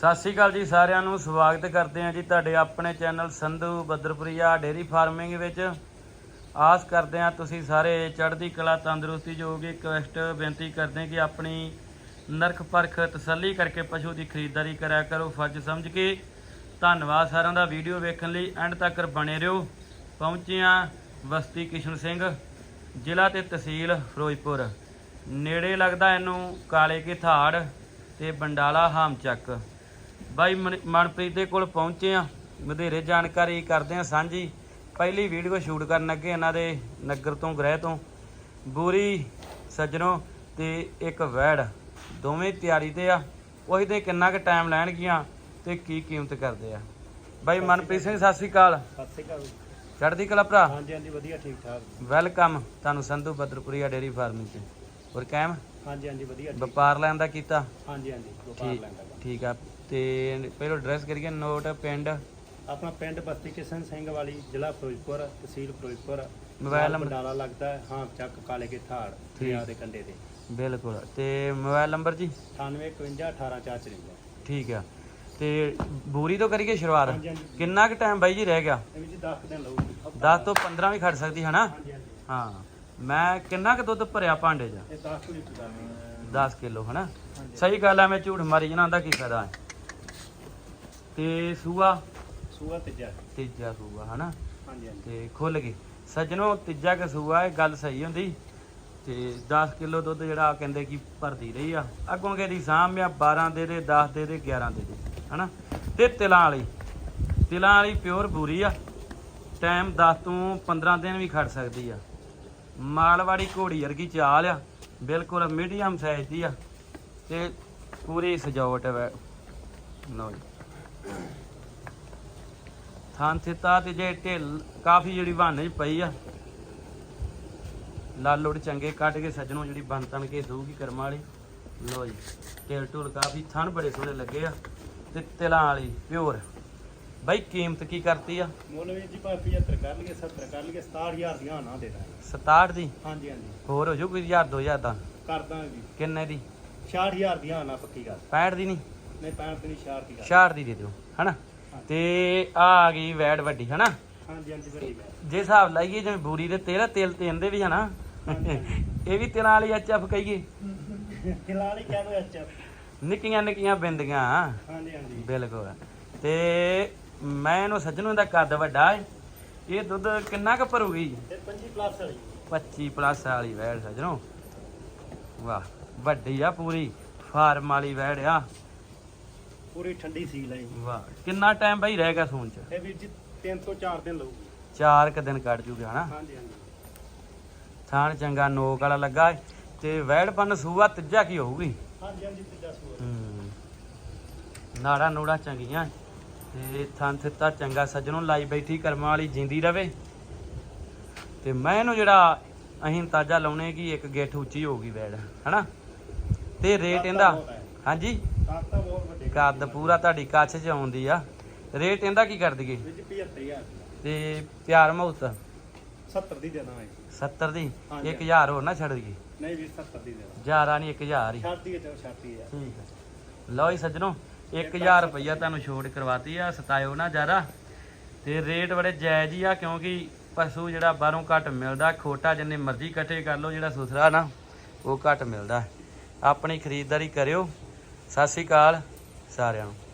ਸਤਿ ਸ਼੍ਰੀ ਅਕਾਲ ਜੀ ਸਾਰਿਆਂ ਨੂੰ, ਸਵਾਗਤ ਕਰਦੇ ਹਾਂ ਜੀ ਤੁਹਾਡੇ ਆਪਣੇ channel Sandhu Badarpuria dairy farming ਵਿੱਚ। ਆਸ ਕਰਦੇ ਹਾਂ ਤੁਸੀਂ ਸਾਰੇ ਚੜ੍ਹਦੀ ਕਲਾ ਤੰਦਰੁਸਤੀ ਜੋਗੀ ਰਿਕਵੈਸਟ ਬੇਨਤੀ ਕਰਦੇ ਕਿ ਆਪਣੀ ਨਰਖ ਪਰਖ ਤਸੱਲੀ ਕਰਕੇ ਪਸ਼ੂ ਦੀ ਖਰੀਦਦਾਰੀ ਕਰਿਆ ਕਰੋ, ਫਰਜ਼ ਸਮਝ ਕੇ। ਧੰਨਵਾਦ ਸਾਰਿਆਂ ਦਾ ਵੀਡੀਓ ਵੇਖਣ ਲਈ, ਐਂਡ ਤੱਕ ਬਣੇ ਰਹੋ। ਪਹੁੰਚੇ ਹਾਂ ਬਸਤੀ ਕਿਸ਼ਨ ਸਿੰਘ, ਜ਼ਿਲ੍ਹਾ ਤੇ ਤਹਿਸੀਲ ਫਿਰੋਜ਼ਪੁਰ। ਨੇੜੇ ਲੱਗਦਾ ਇਹਨੂੰ ਕਾਲੇ ਕੀ ਥਾੜ ਤੇ ਬੰਡਾਲਾ ਹਾਮਚੱਕ। ਬਾਈ ਮਨ- ਮਨਪ੍ਰੀਤ ਦੇ ਕੋਲ ਪਹੁੰਚੇ ਆ ਵਧੇਰੇ ਜਾਣਕਾਰੀ ਕਰਦੇ ਆ ਸਾਂਝੀ। ਪਹਿਲੀ ਵੀਡੀਓ ਸ਼ੂਟ ਕਰਨ ਲੱਗੇ ਇਹਨਾਂ ਦੇ ਨਗਰ ਤੋਂ ਗ੍ਰਹਿ ਤੋਂ। ਬੂਰੀ ਸੱਜਣੋ ਤੇ ਇੱਕ ਵੈੜ। ਦੋਵੇਂ ਤਿਆਰੀ ਤੇ ਆ। ਉਹੀ ਤੇ ਕਿੰਨਾ ਕੁ ਟਾਈਮ ਲੈਣਗੀਆਂ ਤੇ ਕੀ ਕੀਮਤ ਕਰਦੇ ਆ। ਬਾਈ ਮਨਪ੍ਰੀਤ ਸਿੰਘ ਸਤਿ ਸ੍ਰੀ ਅਕਾਲ। ਸਤਿ ਸ਼੍ਰੀ ਅਕਾਲ ਚੜ੍ਹਦੀ ਕਲਾ ਭਰਾ? ਹਾਂਜੀ ਹਾਂਜੀ ਵਧੀਆ ਠੀਕ ਠਾਕ ਵੈਲਕਮ ਤੁਹਾਨੂੰ ਸੰਧੂ ਬਦਰਪੁਰੀਆ ਡੇਰੀ ਫਾਰਮਿੰਗ ਤੇ ਹੋਰ ਕਾਇਮ ਹਾਂਜੀ ਹਾਂਜੀ ਵਧੀਆ ਠੀਕ। ਵਪਾਰ ਲੈਣ ਦਾ ਕੀਤਾ? ਹਾਂਜੀ ਹਾਂਜੀ ਵਪਾਰ ਠੀਕ ਲੈਂਦਾ ਗਾ। ਠੀਕ ਆ। ਤੇ ਪਹਿਲਾਂ ਐਡਰੈਸ ਕਰੀਏ ਨੋਟ ਪਿੰਡ? ਆਪਣਾ ਪਿੰਡ ਬਸਤੀ ਕਿਸ਼ਨ ਸਿੰਘ ਵਾਲੀ ਜ਼ਿਲ੍ਹਾ ਫਿਰੋਜ਼ਪੁਰ ਤਹਿਸੀਲ ਫਿਰੋਜ਼ਪੁਰ। ਮੋਬਾਈਲ ਨੰਬਰ ਬੰਡਾਲਾ ਲੱਗਦਾ ਹੈ ਹਾਂ ਚੱਕ ਕਾਲੇ ਕੇ ਥਾੜ ਦਰਿਆ ਦੇ ਕੰਢੇ ਤੇ। ਬਿਲਕੁਲ। ਤੇ ਮੋਬਾਈਲ ਨੰਬਰ ਜੀ? 9851 ਠੀਕ ਆ। ਤੇ ਬੂਰੀ ਤੋਂ ਕਰੀਏ ਸ਼ੁਰੂਆਤ? ਹਾਂਜੀ ਹਾਂਜੀ। ਕਿੰਨਾ ਕੁ ਟਾਈਮ ਬਾਈ ਜੀ ਰਹਿ ਗਿਆ? ਇਹ ਵੀ 10 ਦਿਨ ਲਊਗੀ। 10 ਤੋਂ 15 ਵੀ ਖੜ ਸਕਦੀ ਹੈ ਨਾ ਹਾਂਜੀ ਹਾਂਜੀ। ਹਾਂ। ਮੈਂ ਕਿੰਨਾ ਕੁ ਦੁੱਧ ਭਰਿਆ ਭਾਂਡੇ 'ਚ? ਇਹ 10 ਕੁ ਲੀਟਰ ਦਾ ਹੈ। 10 ਕਿਲੋ ਹਨਾ? ਸਹੀ ਗੱਲ ਆ ਮੈਂ ਝੂਠ ਮਾਰੀ ਜਨਾ ਦਾ ਕੀ ਫਾਇਦਾ? ਹੈ ਤੇ ਸੂਆ? ਸੂਆ ਤੀਜਾ। ਤੀਜਾ ਸੂਆ ਹਨਾ? ਹਾਂਜੀ ਤੇ ਖੁੱਲ ਗਈ। ਸੱਜਣੋ ਤੀਜਾ ਕਸੂਆ ਇਹ ਗੱਲ ਸਹੀ ਹੁੰਦੀ। ਤੇ 10 ਕਿਲੋ ਦੁੱਧ ਜਿਹੜਾ ਕਹਿੰਦੇ ਕਿ ਭਰਦੀ ਰਹੀ ਆ। ਅੱਗੋਂ ਕਹਿੰਦੀ ਸਾਹਮਣੇ 12 ਦੇ ਦੇ 10 ਦੇ ਦੇ 11 ਦੇ ਦੇ ਹਨਾ? ਤੇ ਤਿਲਾਂ ਵਾਲੀ। ਤਿਲਾਂ ਵਾਲੀ ਪਿਓਰ ਬੂਰੀ ਆ। ਟਾਈਮ 10 ਤੋਂ 15 ਦਿਨ ਵੀ ਖੜ ਸਕਦੀ ਆ। ਮਾਲਵਾੜੀ ਘੋੜੀ ਵਰਗੀ ਚਾਲ ਆ, ਬਿਲਕੁਲ ਮੀਡੀਅਮ ਸਾਈਜ਼ ਦੀ ਆ, ਤੇ ਪੂਰੀ ਸਜਾਵਟ ਹੈ ਲਓ ਜੀ। ਥਾਂ ਥਿੱਤਾ ਤੇ ਜੇ ਢਿੱਲ ਕਾਫੀ ਜਿਹੜੀ ਬਹਾਨੇ 'ਚ ਪਈ ਆ। ਲਾਲ ਲੋੜ ਚੰਗੇ ਕੱਢ ਕੇ ਸੱਜਣੋਂ ਜਿਹੜੀ ਬਣ ਤਣ ਕੇ ਦਊਗੀ ਕਰਮਾਂ ਵਾਲੀ। ਲੋ ਜੀ, ਢਿੱਲ ਢੁੱਲ ਕਾਫੀ ਥਣ ਬੜੇ ਸੋਹਣੇ ਲੱਗੇ ਆ, ਤੇ ਤਿਲਾਂ ਵਾਲੀ ਪਿਓਰ। ਬਾਈ ਕੀਮਤ ਕੀ ਕਰਤੀ ਆ? ਮੁੱਲ ਜੀ ਭਾਵੇਂ 75 ਕਰ ਲਈਏ 70 ਕਰ ਲਈਏ 67000 ਦੀਆਂ ਨਾ ਦੇ ਦਾਂਗੇ। 67 ਦੀ? ਹਾਂਜੀ ਹਾਂਜੀ। ਹੋਰ ਹੋ ਜੂ ਕੋਈ 1000 2000 ਦਾ? ਕਰ ਦਾਂਗੇ ਜੀ। ਕਿੰਨੇ ਦੀ? 66000 ਦੀਆਂ ਨਾ ਪੱਕੀ ਗੱਲ। 65 ਦੀ ਨਹੀਂ? ਨਹੀਂ 65 ਤੇ ਨਹੀਂ 66 ਦੀ ਗੱਲ। 66 ਦੀ ਦੇ ਦਿਓ ਹਨਾ? ਤੇ ਆ ਆ ਗਈ ਵੈੜ ਵੱਡੀ ਹਨਾ? ਹਾਂਜੀ ਹਾਂਜੀ ਬੜੀ ਗੱਲ ਜੇ ਹਿਸਾਬ ਲਾਈਏ ਜਿਵੇਂ ਬੂਰੀ ਦੇ ਤੇਲ ਆ, ਤੇਲ ਤੇ ਇਹਦੇ ਵੀ ਹਨਾ ਇਹ ਵੀ ਤਿਲਾਂ ਵਾਲੀ ਐਚਐਫ ਕਹੀਏ। ਖਿਲਾੜੀ ਕਹਿ ਦੋ ਅੱਛਾ ਨਿੱਕੀਆਂ ਨਿੱਕੀਆਂ ਬਿੰਦੀਆਂ। ਹਾਂਜੀ ਹਾਂਜੀ। ਬਿਲਕੁਲ। ਤੇ ਮੈਂ ਇਹਨੂੰ ਸੱਜਣੋਂ ਦਾ ਕੱਦ ਵੱਡਾ ਹੈ ਇਹ ਦੁੱਧ ਕਿੰਨਾ ਕੁ ਭਰੂਗੀ ਤੇ 25 ਪਲੱਸ ਵਾਲੀ। 25 ਪਲੱਸ ਵਾਲੀ ਵੈੜ ਸੱਜਣੋ। ਵਾਹ ਵੱਡੀ ਆ ਪੂਰੀ। ਫਾਰਮ ਵਾਲੀ ਵੈੜ ਆ। ਪੂਰੀ ਠੰਡੀ ਸੀ ਲਈ ਵਾਹ ਕਿੰਨਾ ਟਾਈਮ ਬਈ ਰਹਿ ਗਿਆ ਸੂਣ ਚ? ਇਹ ਵੀਰ ਜੀ 3 ਤੋਂ 4 ਦਿਨ ਲਊਗੀ। ਚਾਰ ਕ ਦਿਨ ਕੱਢ ਜੂਗਾ ਹਨਾ? ਹਾਂਜੀ ਹਾਂਜੀ। ਥਾਣ ਚੰਗਾ ਨੋਕ ਵਾਲਾ ਲੱਗਾ ਹੈ ਤੇ ਵੈੜ ਪੰਨ ਸੂਆ ਤੀਜਾ ਕੀ ਹੋਊਗੀ? ਹਾਂਜੀ ਹਾਂਜੀ ਤੀਜਾ ਸੂਆ। ਹੂੰ। ਨਾੜਾ ਨੂੜਾ ਚੰਗੀਆਂ ਤੇ ਥਣ ਥਿੱਤਾ ਚੰਗਾ ਸੱਜਣੋਂ ਲਾਈ ਬੈਠੀ ਕਰਮਾਂ ਵਾਲੀ ਜਿੰਦੀ ਰਵੇ। ਤੇ ਮੈਂ ਇਹਨੂੰ ਜਿਹੜਾ ਅਹੀਂ ਤਾਜਾ ਲਾਉਣੇ ਕੀ ਇੱਕ ਗਿੱਠ ਉੱਚੀ ਹੋਊਗੀ ਵੈੜ ਹਨਾ? ਤੇ ਰੇਟ ਇਹਦਾ ਹਾਂਜੀ? ਕੱਦ ਪੂਰਾ ਤੁਹਾਡੀ ਕੱਛ ਚ ਆਉਂਦੀ ਆ। ਰੇਟ ਇਹਦਾ ਕੀ ਕਰ ਦਈਏ? ਵੀਰ ਜੀ 75000 ਤੇ ਪਿਆਰ ਮੁਹਤ 70 ਦੀ ਦੇਣਾ ਹੈ। 70 ਦੀ? ਹਾਂਜੀ। 1000 ਹੋਰ ਨਾ ਛੱਡ ਦਈਏ। ਨਹੀਂ ਵੀਰ 70 ਦੀ ਦੇਣਾ। ਹਜ਼ਾਰਾਂ ਨਹੀਂ 1000 ਹੀ। ਛੱਡਦੀ ਹੈ ਚਲੋ ਛੱਡਦੀ ਹੈ ਠੀਕ ਹੈ। ਲਓ ਜੀ ਸੱਜਣੋ 1000 ਰੁਪਈਆ ਤੁਹਾਨੂੰ ਛੋਟ ਕਰਵਾਤੀ ਆ, ਸਤਾਇਓ ਨਾ ਜ਼ਿਆਦਾ। ਤੇ ਰੇਟ ਬੜੇ ਜਾਇਜ਼ ਹੀ ਆ, ਕਿਉਂਕਿ ਪਸ਼ੂ ਜਿਹੜਾ ਬਾਹਰੋਂ ਘੱਟ ਮਿਲਦਾ, ਖੋਟਾ ਜਿੰਨੇ ਮਰਜ਼ੀ ਇਕੱਠੇ ਕਰ ਲਓ, ਜਿਹੜਾ ਸੁਸਰਾ ਨਾ, ਉਹ ਘੱਟ ਮਿਲਦਾ। ਆਪਣੀ ਖਰੀਦਦਾਰੀ ਕਰਿਓ। ਸਤਿ ਸ਼੍ਰੀ ਅਕਾਲ ਸਾਰਿਆਂ ਨੂੰ।